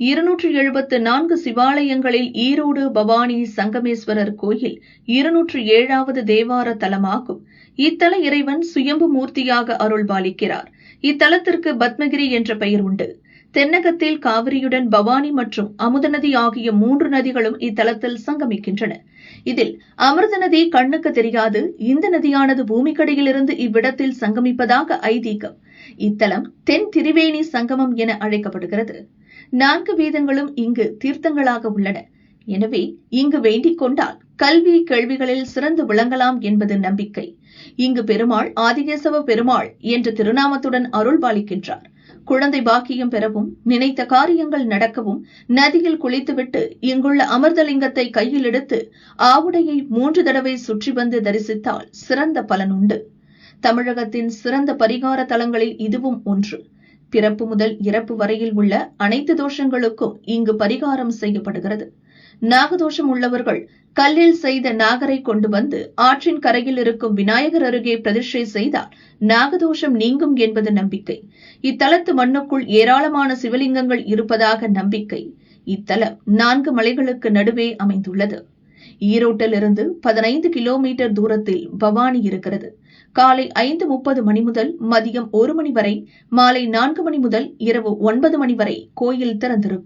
இருநூற்று எழுபத்து நான்கு சிவாலயங்களில் ஈரோடு பவானி சங்கமேஸ்வரர் கோயில் இருநூற்று ஏழாவது தேவார தலமாகும். இத்தல இறைவன் சுயம்பு மூர்த்தியாக அருள்பாலிக்கிறார். இத்தலத்திற்கு பத்மகிரி என்ற பெயர் உண்டு. தென்னகத்தில் காவிரியுடன் பவானி மற்றும் அமுத நதி ஆகிய மூன்று நதிகளும் இத்தலத்தில் சங்கமிக்கின்றன. இதில் அமிர்த நதி கண்ணுக்கு தெரியாது. இந்த நதியானது பூமிக்கடியிலிருந்து இவ்விடத்தில் சங்கமிப்பதாக ஐதீகம். இத்தலம் தென் திரிவேணி சங்கமம் என அழைக்கப்படுகிறது. நான்கு வேதங்களும் இங்கு தீர்த்தங்களாக உள்ளன. எனவே இங்கு வேண்டிக் கொண்டால் கல்வி கேள்விகளில் சிறந்து விளங்கலாம் என்பது நம்பிக்கை. இங்கு பெருமாள் ஆதிகேசவ பெருமாள் என்ற திருநாமத்துடன் அருள் பாலிக்கின்றார். குழந்தை பாக்கியம் பெறவும் நினைத்த காரியங்கள் நடக்கவும் நதியில் குளித்துவிட்டு இங்குள்ள அமிர்தலிங்கத்தை கையில் எடுத்து ஆவுடையை மூன்று தடவை சுற்றி வந்து தரிசித்தால் சிறந்த பலன் உண்டு. தமிழகத்தின் சிறந்த பரிகார தலங்களில் இதுவும் ஒன்று. பிறப்பு முதல் இறப்பு வரையில் உள்ள அனைத்து தோஷங்களுக்கும் இங்கு பரிகாரம் செய்யப்படுகிறது. நாகதோஷம் உள்ளவர்கள் கல்லில் செய்த நாகரை கொண்டு வந்து ஆற்றின் கரையில் இருக்கும் விநாயகர் அருகே பிரதிஷ்டை செய்தால் நாகதோஷம் நீங்கும் என்பது நம்பிக்கை. இத்தலத்து மண்ணுக்குள் ஏராளமான சிவலிங்கங்கள் இருப்பதாக நம்பிக்கை. இத்தலம் நான்கு மலைகளுக்கு நடுவே அமைந்துள்ளது. ஈரோட்டிலிருந்து பதினைந்து கிலோமீட்டர் தூரத்தில் பவானி இருக்கிறது. காலை ஐந்து முப்பது மணி முதல் மதியம் ஒரு மணி வரை மாலை நான்கு மணி முதல் இரவு ஒன்பது மணி வரை கோயில் திறந்திருக்கும்.